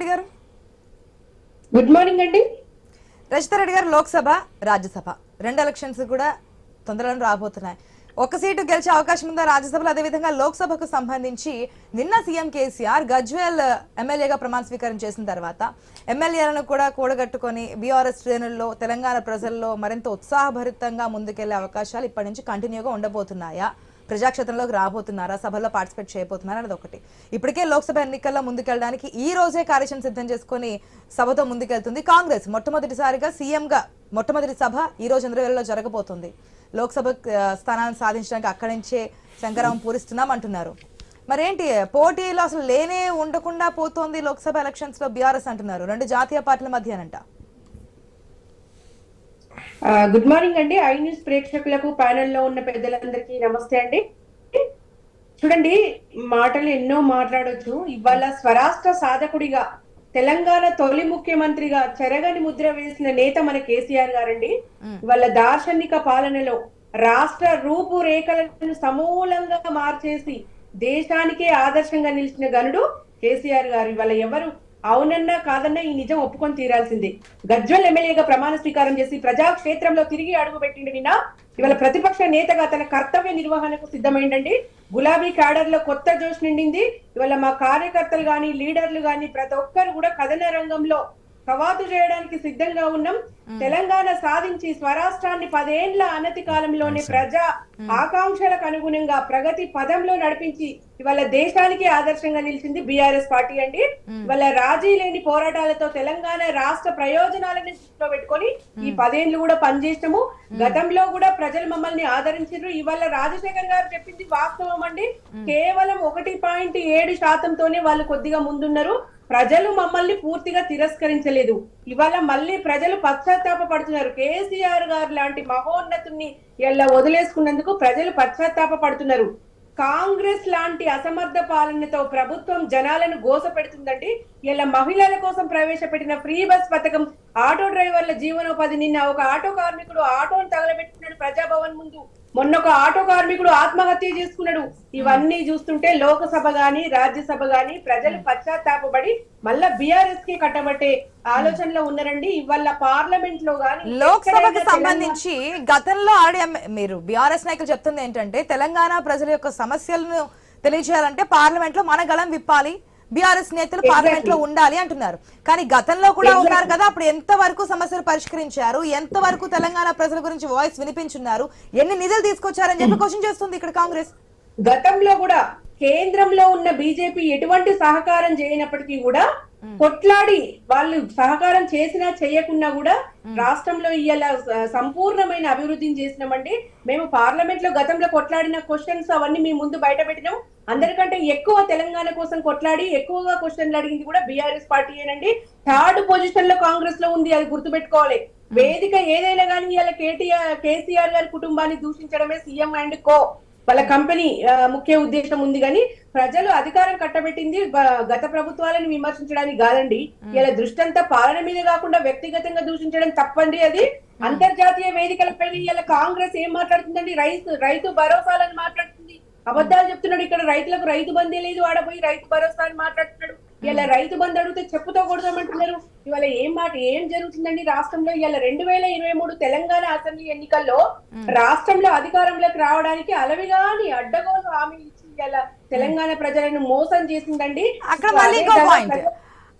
రెడ్డి గారు? Good morning అండి. రజిత రెడ్డి గారు లోక్సభ రాజ్యసభ. రెండు ఎలక్షన్స్ కూడా తొందరలో రాబోతున్నాయి. ఒక సీటు గెలిచే అవకాశం ఉందా రాజ్యసభలో? అదేవిధంగా లోక్సభకు సంబంధించి నిన్న సీఎం కేసీఆర్ గజ్వేల్ ఎమ్మెల్యేగా ప్రమాణ స్వీకారం చేసిన తర్వాత ఎమ్మెల్యేలను కూడా కూడగట్టుకొని బీఆర్ఎస్ శ్రేణుల్లో తెలంగాణ ప్రజల్లో మరింత ఉత్సాహభరితంగా ముందుకెళ్ళే అవకాశాలు ఇప్పటి నుంచి కంటిన్యూగా ఉండబోతున్నాయా? ప్రజాక్షేత్రంలోకి రాబోతున్నారా? సభలో పార్టిసిపేట్ చేయబోతున్నారా అనేది ఒకటి. ఇప్పటికే లోక్సభ ఎన్నికల్లో ముందుకెళ్ళడానికి ఈ రోజే కార్యక్రమం సిద్ధం చేసుకొని సభతో ముందుకెళ్తుంది కాంగ్రెస్. మొట్టమొదటిసారిగా సీఎంగా మొట్టమొదటి సభ ఈ రోజు చంద్రవేలలో జరగబోతుంది. లోక్సభ స్థానాలను సాధించడానికి అక్కడి నుంచే శంకరం పూరిస్తున్నాం అంటున్నారు. మరేంటి పోటీలో అసలు లేనే ఉండకుండా పోతోంది లోక్సభ ఎలక్షన్స్లో బీఆర్ఎస్ అంటున్నారు. రెండు జాతీయ పార్టీల మధ్యనంట. గుడ్ మార్నింగ్ అండి. ఐ న్యూస్ ప్రేక్షకులకు ప్యానెల్లో ఉన్న పెద్దలందరికీ నమస్తే అండి. చూడండి మాటలు ఎన్నో మాట్లాడొచ్చు. ఇవాళ స్వరాష్ట్ర సాధకుడిగా తెలంగాణ తొలి ముఖ్యమంత్రిగా చెరగని ముద్ర వేసిన నేత మన కేసీఆర్ గారండి. వాళ్ళ దార్శనిక పాలనలో రాష్ట్ర రూపురేఖలను సమూలంగా మార్చేసి దేశానికే ఆదర్శంగా నిలిచిన గనుడు కేసీఆర్ గారు. ఇవాళ ఎవరు? అవునన్నా కాదన్నా ఈ నిజం ఒప్పుకొని తీరాల్సిందే. గజ్వల్ ఎమ్మెల్యేగా ప్రమాణ స్వీకారం చేసి ప్రజాక్షేత్రంలో తిరిగి అడుగు పెట్టిండు నిన్న. ఇవాళ ప్రతిపక్ష నేతగా తన కర్తవ్య నిర్వహణకు సిద్ధమైందండి గులాబీ క్యాడర్లో కొత్త జోష్ నిండింది. ఇవాళ మా కార్యకర్తలు గాని లీడర్లు గాని ప్రతి ఒక్కరు కూడా కథన రంగంలో కవాతు చేయడానికి సిద్ధంగా ఉన్నాం. తెలంగాణ సాధించి స్వరాష్ట్రాన్ని పదేండ్ల అనతి కాలంలోనే ప్రజా ఆకాంక్షలకు అనుగుణంగా ప్రగతి పదంలో నడిపించి ఇవాళ దేశానికి ఆదర్శంగా నిలిచింది బీఆర్ఎస్ పార్టీ అండి. ఇవాళ రాజీ లేని పోరాటాలతో తెలంగాణ రాష్ట్ర ప్రయోజనాలను దృష్టిలో పెట్టుకొని ఈ పదేండ్లు కూడా పనిచేసాము గతంలో కూడా ప్రజలు మమ్మల్ని ఆదరించారు ఇవాళ రాజశేఖర్ గారు చెప్పింది వాస్తవం అండి. కేవలం ఒకటి పాయింట్ ఏడు శాతంతోనే వాళ్ళు కొద్దిగా ముందున్నారు. ప్రజలు మమ్మల్ని పూర్తిగా తిరస్కరించలేదు. ఇవాళ మళ్ళీ ప్రజలు పశ్చాత్తాప పడుతున్నారు కేసీఆర్ గారు లాంటి మహోన్నతుని ఇలా వదిలేసుకున్నందుకు ప్రజలు పశ్చాత్తాప పడుతున్నారు కాంగ్రెస్ లాంటి అసమర్థ పాలనతో ప్రభుత్వం జనాలను గోస పెడుతుందండి. ఇలా మహిళల కోసం ప్రవేశపెట్టిన ఫ్రీ బస్ పథకం ఆటో డ్రైవర్ల జీవనోపాధి నిన్న ఒక ఆటో కార్మికుడు ఆటోను తగలబెట్టుకున్నాడు ప్రజాభవన్ ముందు. మొన్న ఒక ఆటో కార్మికుడు ఆత్మహత్య చేసుకున్నాడు. ఇవన్నీ చూస్తుంటే లోకసభ గాని రాజ్యసభ గాని ప్రజలు పశ్చాత్తాపడి మళ్ళా బిఆర్ఎస్కి కట్టబట్టే ఆలోచనలో ఉన్నారండి. ఇవాళ పార్లమెంట్లో గాని లోక్సభకు సంబంధించి గతంలో ఆడి మీరు బీఆర్ఎస్ నాయకులు చెప్తుంది ఏంటంటే తెలంగాణ ప్రజల యొక్క సమస్యలను తెలియజేయాలంటే పార్లమెంట్లో మన గళం విప్పాలి. బీఆర్ఎస్ నేతలు పార్లమెంట్లో ఉండాలి అంటున్నారు. కానీ గతంలో కూడా ఉన్నారు కదా అప్పుడు ఎంత వరకు సమస్యలు పరిష్కరించారు ఎంత వరకు తెలంగాణ ప్రజల గురించి వాయిస్ వినిపించున్నారు ఎన్ని నిధులు తీసుకొచ్చారని చెప్పి క్వశ్చన్ చేస్తుంది ఇక్కడ కాంగ్రెస్. గతంలో కూడా కేంద్రంలో ఉన్న బీజేపీ ఎటువంటి సహకారం చేయనప్పటికీ కూడా కొట్లాడి వాళ్ళు సహకారం చేసినా చేయకున్నా కూడా రాష్ట్రంలో ఇవాళ సంపూర్ణమైన అభివృద్ధిని చేసినామండి. మేము పార్లమెంట్లో గతంలో కొట్లాడిన క్వశ్చన్స్ అవన్నీ మీ ముందు బయట పెట్టినాం అందరికంటే ఎక్కువ తెలంగాణ కోసం కొట్లాడి ఎక్కువగా క్వశ్చన్లు అడిగింది కూడా బీఆర్ఎస్ పార్టీ ఏనండి. థర్డ్ పొజిషన్లో కాంగ్రెస్లో ఉంది అది గుర్తుపెట్టుకోవాలి. వేదిక ఏదైనా కానీ ఇవాళ కేటీఆర్ కేసీఆర్ గారి కుటుంబాన్ని దూషించడమే సీఎం అండ్ కో. వాళ్ళ కంపెనీ ముఖ్య ఉద్దేశం ఉంది కానీ ప్రజలు అధికారం కట్టబెట్టింది గత ప్రభుత్వాలను విమర్శించడానికి కాదండి. ఇలా దృష్టి అంతా పాలన మీద కాకుండా వ్యక్తిగతంగా దూషించడం తప్పండి అది. అంతర్జాతీయ వేదికలపై ఇలా కాంగ్రెస్ ఏం మాట్లాడుతుందండి? రైతు రైతు భరోసాలని మాట్లాడుతుంది. అబద్ధాలు చెప్తున్నాడు ఇక్కడ రైతులకు రైతు బందే లేదు ఆడపోయి రైతు భరోసా అని మాట్లాడుతున్నాడు. ఇలా రైతు బంధు అడిగితే చెప్పుతో కొడదామంటున్నారు ఇవాళ ఏం మాట ఏం జరుగుతుందండి రాష్ట్రంలో? ఇవాళ రెండు వేల ఇరవై మూడు తెలంగాణ అసెంబ్లీ ఎన్నికల్లో రాష్ట్రంలో అధికారంలోకి రావడానికి అలవిగాని అడ్డగోలు హామీలు ఇచ్చి ఇవాళ తెలంగాణ ప్రజలను మోసం చేసిందండి. అక్కడ మళ్ళీ ఇంకో పాయింట్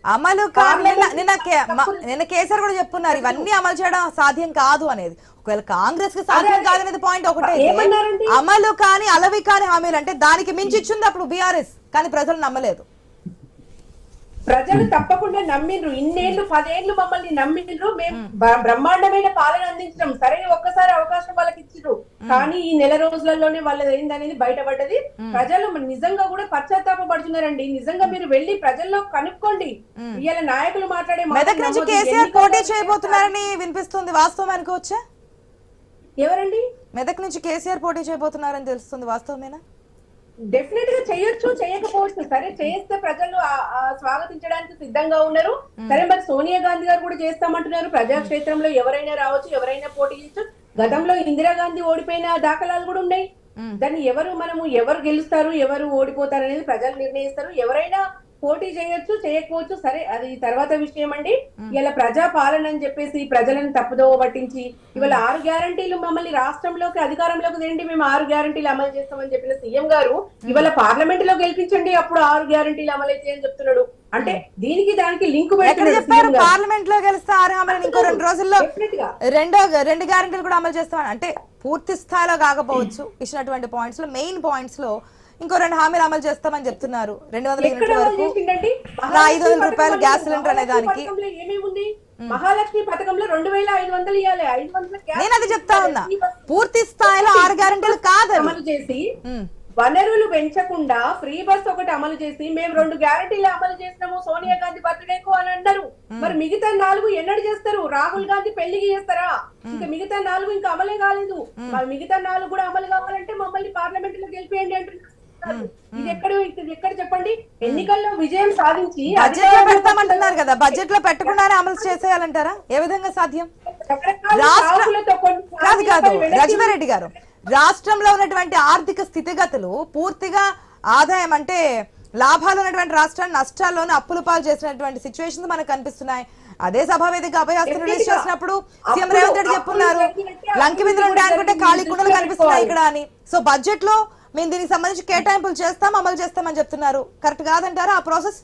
అమలు నిన్న- నిన్న కే- మ- నిన్న కేసీఆర్ కూడా చెప్పున్నారు ఇవన్నీ అమలు చేయడం సాధ్యం కాదు అనేది. ఒకవేళ కాంగ్రెస్కి సాధ్యం కాదనేది పాయింట్ ఒకటే? అమలు కాని అలవి కాని హామీలు అంటే దానికి మించి ఇచ్చింది అప్పుడు బీఆర్ఎస్ కానీ ప్రజలు నమ్మలేదు. ప్రజలు తప్పకుండా నమ్మిండ్రు. ఇన్నేళ్ళు పదేళ్ళు మమ్మల్ని నమ్మిండ్రు. మేము. బ్రహ్మాండమైన పాలన అందించడం సరే ఒక్కసారి అవకాశం వాళ్ళకి ఇచ్చిర్రు కానీ ఈ నెల రోజులలోనే వాళ్ళది ఏందనేది బయటపడ్డది. ప్రజలు నిజంగా కూడా పశ్చాత్తాప పడుతున్నారండి. నిజంగా మీరు వెళ్ళి ప్రజల్లో కనుక్కోండి. ఇవాళ నాయకులు మాట్లాడే మాటలు మెదక్ నుంచి. కేసీఆర్ పోటీ చేయబోతున్నారని వినిపిస్తుంది. వాస్తవం అనుకోవచ్చా? ఎవరండి? మెదక్ నుంచి కేసీఆర్ పోటీ చేయబోతున్నారని తెలుస్తుంది. వాస్తవమేనా? డెఫినెట్గా చేయొచ్చు చేయకపోవచ్చు. సరే చేస్తే ప్రజలు స్వాగతించడానికి సిద్ధంగా ఉన్నారు. సరే మరి సోనియా గాంధీ గారు కూడా చేస్తామంటున్నారు. ప్రజాక్షేత్రంలో ఎవరైనా రావచ్చు ఎవరైనా పోటీ చేయొచ్చు. గతంలో ఇందిరాగాంధీ ఓడిపోయిన దాఖలాలు కూడా ఉన్నాయి. దాన్ని ఎవరు మనము ఎవరు గెలుస్తారు ఎవరు ఓడిపోతారు అనేది ప్రజలు నిర్ణయిస్తారు. ఎవరైనా పోటీ చేయొచ్చు చేయకపోవచ్చు సరే అది తర్వాత విషయం అండి ఇలా ప్రజా పాలన అని చెప్పేసి ప్రజలను తప్పుదోవ పట్టించి ఇవాళ ఆరు గ్యారంటీలు మమ్మల్ని రాష్ట్రంలోకి అధికారంలోకి తేండి మేము ఆరు గ్యారంటీలు అమలు చేస్తామని చెప్పిన సీఎం గారు ఇవాళ పార్లమెంట్లో గెలిపించండి అప్పుడు ఆరు గ్యారంటీలు అమలు అయితే అని చెప్తున్నాడు. అంటే దీనికి దానికి లింక్ చెప్పారు? గారు. పార్లమెంట్లో గెలిస్తే ఆరు ఇంకో రెండు రోజుల్లో. రెండో రెండు గ్యారెంటీలు కూడా అమలు చేస్తామని అంటే పూర్తి స్థాయిలో కాకపోవచ్చు ఇచ్చినటువంటి పాయింట్స్లో మెయిన్ పాయింట్స్లో ఇంకో రెండు హామీలు అమలు చేస్తామని చెప్తున్నారు. రెండు వందల యూనిట్ల వరకు ఐదు వందల రూపాయలు గ్యాస్ సిలిండర్ అనే దానికి. మహాలక్ష్మి పథకంలో రెండు వేల ఐదు వందలు ఇవ్వాలి ఐదు వందల నేను అది చెప్తా ఉన్నా. పూర్తి స్థాయిలో ఆరు గ్యారెంటీలు కాదు. అమలు చేసి. వనరులు పెంచకుండా ఫ్రీ బస్ ఒకటి అమలు చేసి మేము రెండు గ్యారెంటీలు అమలు చేసినాము. సోనియా గాంధీ బర్త్డేకు అని అన్నారు. మరి మిగతా నాలుగు ఎన్నడు చేస్తారు? రాహుల్ గాంధీ పెళ్ళికి చేస్తారా? ఇంకా మిగతా నాలుగు ఇంకా అమలే కాలేదు. మరి మిగతా నాలుగు కూడా అమలు కావాలంటే మమ్మల్ని పార్లమెంట్లో గెలిపేయండి అంటున్నారు. ఇది ఎక్కడ ఇది ఎక్కడ చెప్పండి? ఎన్నికల్లో విజయం సాధించి బడ్జెట్లో అధికారంలో పెడతామంటున్నారు కదా. బడ్జెట్లో పెట్టకుండానే అమలు చేసేయాలంటారా? ఏ విధంగా సాధ్యం? కాదు కాదు. గారు రాష్ట్రంలో ఉన్నటువంటి ఆర్థిక స్థితిగతులు పూర్తిగా ఆదాయం అంటే లాభాలు ఉన్నటువంటి రాష్ట్రాన్ని నష్టాల్లోనూ అప్పులు పాలు చేసినటువంటి సిచ్యువేషన్స్ మనకు కనిపిస్తున్నాయి. అదే సభ వేదిక అభయాస్త్రం రిలీజ్. చేసినప్పుడు సీఎం రేవంత్ రెడ్డి చెప్పున్నారు. లంకి బిందులు ఉంటాయనుకుంటే ఖాళీ కుండలు కనిపిస్తున్నాయి ఇక్కడ. అని. సో బడ్జెట్లో మేము దీనికి సంబంధించి కేటాయింపులు చేస్తాం అమలు చేస్తామని చెప్తున్నారు. కరెక్ట్ కాదంటారా ఆ ప్రాసెస్?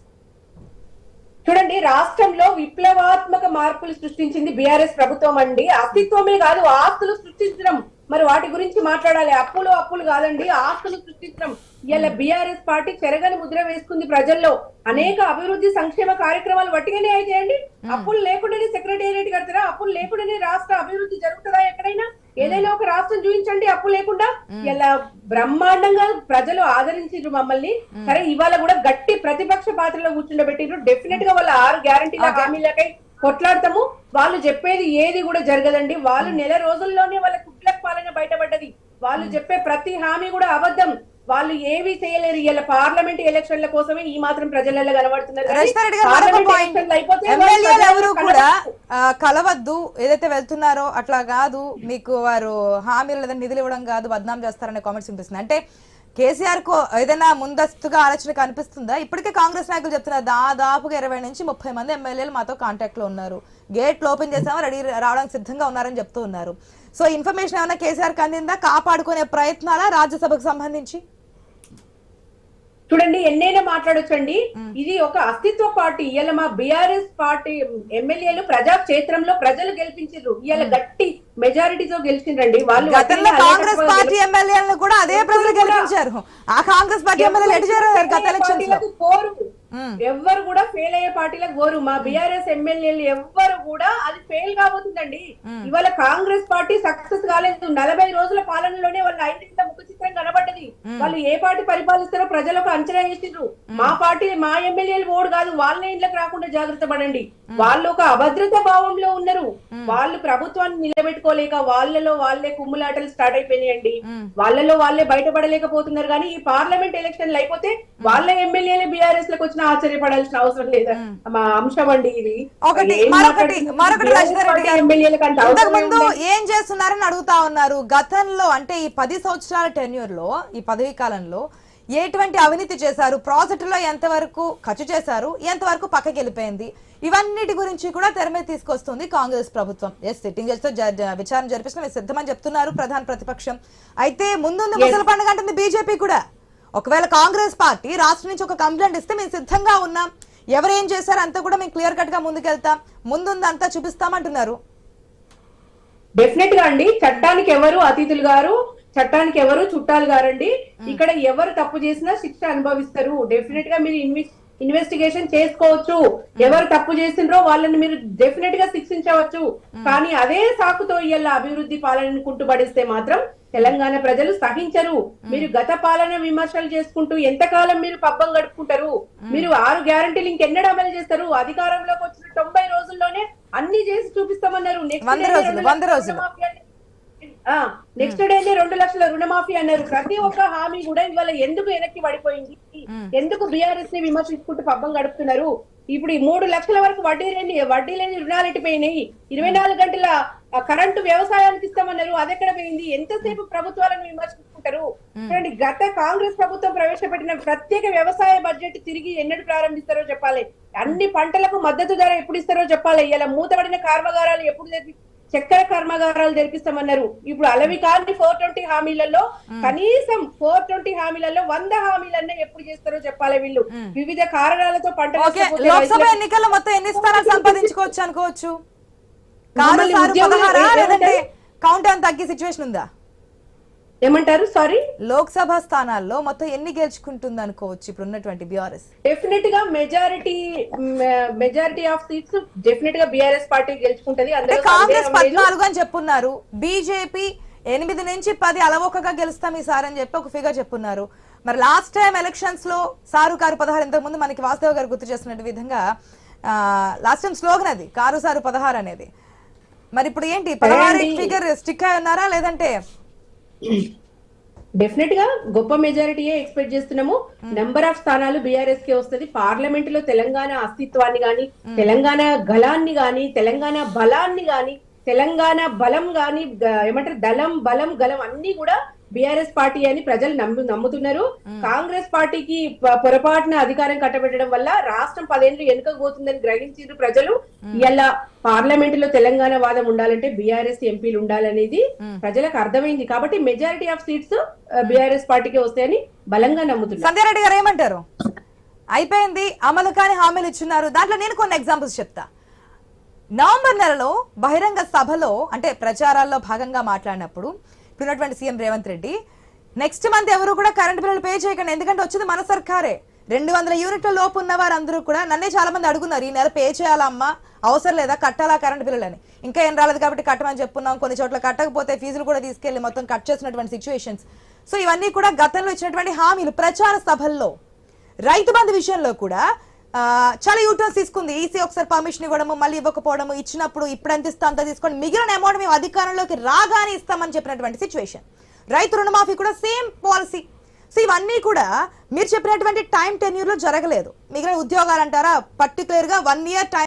చూడండి రాష్ట్రంలో విప్లవాత్మక మార్పులు సృష్టించింది బీఆర్ఎస్ ప్రభుత్వం అండి. అస్తిత్వమే కాదు ఆస్తులు సృష్టించడం. మరి వాటి గురించి మాట్లాడాలి. అప్పులు అప్పులు కాదండి. ఆస్తులు సృష్టించడం ఇలా బీఆర్ఎస్ పార్టీ చెరగని ముద్ర వేసుకుంది ప్రజల్లో. అనేక అభివృద్ధి సంక్షేమ కార్యక్రమాలు వట్టిగానే అయితాయండి. అప్పులు లేకుండానే సెక్రటేరియట్ కడతారా? అప్పులు లేకుండానే రాష్ట్ర అభివృద్ధి జరుగుతుందా ఎక్కడైనా? ఏదైనా ఒక రాష్ట్రం చూపించండి అప్పు లేకుండా. ఇలా బ్రహ్మాండంగా ప్రజలు ఆదరించారు మమ్మల్ని. సరే ఇవాళ కూడా గట్టి ప్రతిపక్ష పాత్రలో కూర్చుండబెట్టిరు డెఫినెట్గా వాళ్ళ ఆరు గ్యారంటీల హామీలకై కొట్లాడతాము. వాళ్ళు చెప్పేది ఏది కూడా జరగదండి. వాళ్ళు నెల రోజుల్లోనే వాళ్ళ కుట్లకు పాలన బయటపడ్డది. వాళ్ళు చెప్పే ప్రతి హామీ కూడా అబద్ధం. వాళ్ళు ఏవి చేయలేరు. ఇలా పార్లమెంట్ ఎలక్షన్ల కోసమే ఈ మాత్రం ప్రజలలో కనబడుతున్నారు. కలవద్దు. ఏదైతే వెళ్తున్నారో అట్లా కాదు. మీకు వారు హామీలు లేదా నిధులు ఇవ్వడం కాదు. బద్నాం చేస్తారనే కామెంట్స్ వినిపిస్తుంది అంటే కేసీఆర్కు ఏదైనా ముందస్తుగా ఆలోచన కనిపిస్తుందా? ఇప్పటికే కాంగ్రెస్ నాయకులు చెప్తున్నారు దాదాపుగా ఇరవై నుంచి ముప్పై మంది ఎమ్మెల్యేలు మాతో కాంటాక్ట్లో ఉన్నారు. గేట్లు ఓపెన్ చేసామో రెడీ రావడానికి సిద్ధంగా ఉన్నారని చెప్తూ ఉన్నారు. సో ఇన్ఫర్మేషన్ ఏమైనా కేసీఆర్ అందిందా? కాపాడుకునే ప్రయత్నాలా రాజ్యసభకు సంబంధించి? చూడండి ఎన్నైనా మాట్లాడొచ్చండి. ఇది ఒక అస్తిత్వ పార్టీ. ఇవాళ మా బిఆర్ఎస్ పార్టీ ఎమ్మెల్యేలు ప్రజా క్షేత్రంలో ప్రజలు గెలిపించారు ఇవాళ గట్టి మెజారిటీతో గెలిచిండ్రండి. వాళ్ళు గతంలో కాంగ్రెస్ పార్టీ ఎమ్మెల్యేలను కూడా అదే ప్రజలు గెలిపించారు. ఆ కాంగ్రెస్ పార్టీ ఎమ్మెల్యేలు ఎటు చేరారు? గత పోరు. ఎవ్వరు కూడా ఫెయిల్ అయ్యే పార్టీలకు పోరు. మా బిఆర్ఎస్ ఎమ్మెల్యేలు ఎవ్వరు కూడా అది కాబోతుందండి ఇవాళ కాంగ్రెస్ పార్టీ సక్సెస్ కాలేదు. నలభై రోజుల పాలనలోనే వాళ్ళ ఐదింత ముఖ చిత్రం కనబడ్డది. వాళ్ళు ఏ పార్టీ పరిపాలిస్తారో ప్రజలకు అంచనా వేసిండ్రు. మా పార్టీ మా ఎమ్మెల్యేలు ఓడు కాదు వాళ్ళ ఇంట్లోకి రాకుండా జాగ్రత్త పడండి. వాళ్ళు ఒక అభద్రత భావంలో ఉన్నారు. వాళ్ళు ప్రభుత్వాన్ని నిలబెట్టుకోలేక వాళ్ళలో వాళ్ళే కుమ్ములాటలు స్టార్ట్ అయిపోయినాయండి. వాళ్ళలో వాళ్ళే బయటపడలేకపోతున్నారు కానీ ఈ పార్లమెంట్ ఎలక్షన్లు అయిపోతే వాళ్ళ ఎమ్మెల్యేలు బీఆర్ఎస్లకు వచ్చిన ఆశ్చర్యపడాల్సిన అవసరం లేదా? మా అంశం అండి ఇది. ఒకటి మరొకటి? మరొకటి ముందు ఉంది. ఏం చేస్తున్నారని అడుగుతా ఉన్నారు. గతంలో అంటే ఈ పది సంవత్సరాల టెన్యూర్లో ఈ పదవీ కాలంలో ఎటువంటి అవినీతి చేశారు? ప్రాజెక్టులో ఎంతవరకు ఖర్చు చేశారు? ఎంతవరకు పక్కకి వెళ్ళిపోయింది? ఇవన్నిటి గురించి కూడా తెర మీద తీసుకొస్తుంది కాంగ్రెస్ ప్రభుత్వం. ఎస్ సిట్టింగ్ జడ్జితో విచారణ జరిపించడం సిద్ధమని చెప్తున్నారు ప్రధాన ప్రతిపక్షం. అయితే ముందుంది ముసలి పండుగ అంటుంది బీజేపీ కూడా. ఒకవేళ కాంగ్రెస్ పార్టీ రాష్ట్రం నుంచి ఒక కంప్లైంట్ ఇస్తే మేము సిద్ధంగా ఉన్నాం. ఎవరేం చేశారు అంతా కూడా మేము క్లియర్ కట్గా ముందుకెళ్తాం. ముందుంది అంతా చూపిస్తామంటున్నారు. డెఫినెట్గా అండి. చట్టానికి ఎవరు అతిథులు గారు? చట్టానికి ఎవరు చుట్టాలు గారండి? ఇక్కడ ఎవరు తప్పు చేసినా శిక్ష అనుభవిస్తారు. డెఫినెట్గా మీరు ఇన్వెస్ ఇన్వెస్టిగేషన్ చేసుకోవచ్చు. ఎవరు తప్పు చేసిండ్రో వాళ్ళని మీరు డెఫినెట్గా శిక్షించవచ్చు. కానీ అదే సాకుతో ఇవాళ అభివృద్ధి పాలనను కుంటుపడిస్తే మాత్రం తెలంగాణ ప్రజలు సహించరు. మీరు గత పాలన విమర్శలు చేసుకుంటూ ఎంతకాలం మీరు పబ్బం గడుపుకుంటారు? మీరు ఆరు గ్యారంటీలు ఇంకెన్నడూ అమలు చేస్తారు? అధికారంలోకి వచ్చిన తొంభై రోజుల్లోనే అన్ని చేసి చూపిస్తామన్నారు. నెక్స్ట్ నెక్స్ట్ డేనే రెండు లక్షల రుణమాఫీ అన్నారు. ప్రతి ఒక్క హామీ కూడా ఇవాళ ఎందుకు వెనక్కి పడిపోయింది? ఎందుకు బీఆర్ఎస్ని విమర్శించుకుంటూ పబ్బం గడుపుతున్నారు? ఇప్పుడు ఈ మూడు లక్షల వరకు వడ్డీ లేని వడ్డీ లేని రుణాలు ఎట్టిపోయినాయి ఇరవై నాలుగు గంటల కరెంటు వ్యవసాయానికి ఇస్తామన్నారు. అది ఎక్కడ పోయింది? ఎంతసేపు ప్రభుత్వాలను విమర్శించుకుంటా ఉంటారు చూడండి గత కాంగ్రెస్ ప్రభుత్వం ప్రవేశపెట్టిన ప్రత్యేక వ్యవసాయ బడ్జెట్ తిరిగి ఎన్నడు ప్రారంభిస్తారో చెప్పాలి. అన్ని పంటలకు మద్దతు ధర ఎప్పుడు ఇస్తారో చెప్పాలి. ఇలా మూతబడిన కర్మాగారాలు ఎప్పుడు చక్కెర కర్మాగారాలు తెరిపిస్తామన్నారు ఇప్పుడు అలవి కాని ఫోర్ ట్వంటీ హామీలలో కనీసం ఫోర్ ట్వంటీ హామీలలో వంద హామీలన్నా ఎప్పుడు చేస్తారో చెప్పాలి వీళ్ళు. వివిధ కారణాలతో పంట లోక్సభ ఎన్నికల్లో మొత్తం ఎన్ని స్థానాలు సంపాదించుకోవచ్చు అనుకోవచ్చు? కౌంట్ తగ్గే సిచ్యువేషన్ ఉందా? ఏమంటారు? సారీ లోక్సభ స్థానాల్లో మొత్తం ఎన్ని గెలుచుకుంటుంది అనుకోవచ్చు ఇప్పుడు ఉన్నటువంటి బీఆర్ఎస్ డెఫినెట్గా మెజారిటీ మెజారిటీ ఆఫ్ సీట్స్ డెఫినెట్గా బిఆర్ఎస్ పార్టీ గెలుచుకుంటది. అంటే కాంగ్రెస్. పద్నాలుగు అని చెప్పున్నారు. బీజేపీ ఎనిమిది నుంచి పది అలవోకగా గెలుస్తాం ఈసారి అని చెప్పి ఒక ఫిగర్ చెప్పున్నారు. మరి లాస్ట్ టైం ఎలక్షన్స్లో సారు కారు పదహారు ఇంతకు ముందు మనకి వాస్తవ గారు గుర్తు చేసినట్టు విధంగా లాస్ట్ టైం స్లోగన్ అది కారు సారు పదహారు అనేది. మరి ఇప్పుడు ఏంటి? పదహారు? ఫిగర్ స్టిక్ అయి ఉన్నారా? లేదంటే డెఫినెట్గా గొప్ప మెజారిటీయే ఎక్స్పెక్ట్ చేస్తున్నాము. నెంబర్ ఆఫ్ స్థానాలు బీఆర్ఎస్ కే వస్తుంది. పార్లమెంట్లో తెలంగాణ అస్తిత్వాన్ని గాని తెలంగాణ గలాన్ని గాని తెలంగాణ బలాన్ని గాని తెలంగాణ బలం గాని ఏమంటారు దళం బలం గలం అన్ని కూడా బీఆర్ఎస్ పార్టీ అని ప్రజలు నమ్ము నమ్ముతున్నారు. కాంగ్రెస్ పార్టీకి పొరపాటున అధికారం కట్టబెట్టడం వల్ల రాష్ట్రం పదేళ్ళు వెనుకకు పోతుందని గ్రహించారు ప్రజలు. ఇలా పార్లమెంట్లో తెలంగాణ వాదం ఉండాలంటే బీఆర్ఎస్ ఎంపీలు ఉండాలనేది ప్రజలకు అర్థమైంది. కాబట్టి మెజారిటీ ఆఫ్ సీట్స్ బీఆర్ఎస్ పార్టీకి వస్తాయని బలంగా నమ్ముతున్నారు. సంధ్యారెడ్డి గారు ఏమంటారు? అయిపోయింది అమలు కాని హామీలు ఇచ్చున్నారు. దాంట్లో నేను కొన్ని ఎగ్జాంపుల్స్ చెప్తా. నవంబర్ నెలలో బహిరంగ సభలో అంటే ప్రచారాల్లో భాగంగా మాట్లాడినప్పుడు ఇప్పుడున్నటువంటి CM Revanth Reddy. Next month ఎవరు కూడా కరెంట్ బిల్లులు పే చేయకండి. ఎందుకంటే వచ్చింది మన సర్కారే. రెండు వందల యూనిట్ల లోపు ఉన్న వారందరూ కూడా నన్నే చాలా మంది అడుగున్నారు ఈ నెల పే చేయాలమ్మా? అవసరం లేదా? కట్టాలా కరెంట్ బిల్లులు అని? ఇంకా ఏం రాలేదు కాబట్టి కట్టమని చెప్పున్నాం. కొన్ని చోట్ల కట్టకపోతే ఫీజులు కూడా తీసుకెళ్ళి మొత్తం కట్ చేసినటువంటి సిచ్యువేషన్స్ సో ఇవన్నీ కూడా గతంలో ఇచ్చినటువంటి హామీలు ప్రచార సభల్లో రైతు బంధు విషయంలో కూడా చాలా యూటర్న్స్ తీసుకుంది. ఈసీ ఒకసారి పర్మిషన్ ఇవ్వడము మళ్ళీ ఇవ్వకపోవడము ఇచ్చినప్పుడు ఇప్పుడు ఎంత ఇస్తా అంత తీసుకోండి మిగిలిన అమౌంట్ మేము అధికారంలోకి రాగానే ఇస్తామని చెప్పినటువంటి సిచ్యువేషన్ రైతు రుణమాఫీ కూడా సేమ్ పాలసీ సో ఇవన్నీ కూడా మీరు చెప్పినటువంటి టైం టెన్యూర్లో జరగలేదు. మిగిలిన ఉద్యోగాలు అంటారా? పర్టికులర్గా వన్ ఇయర్ టైం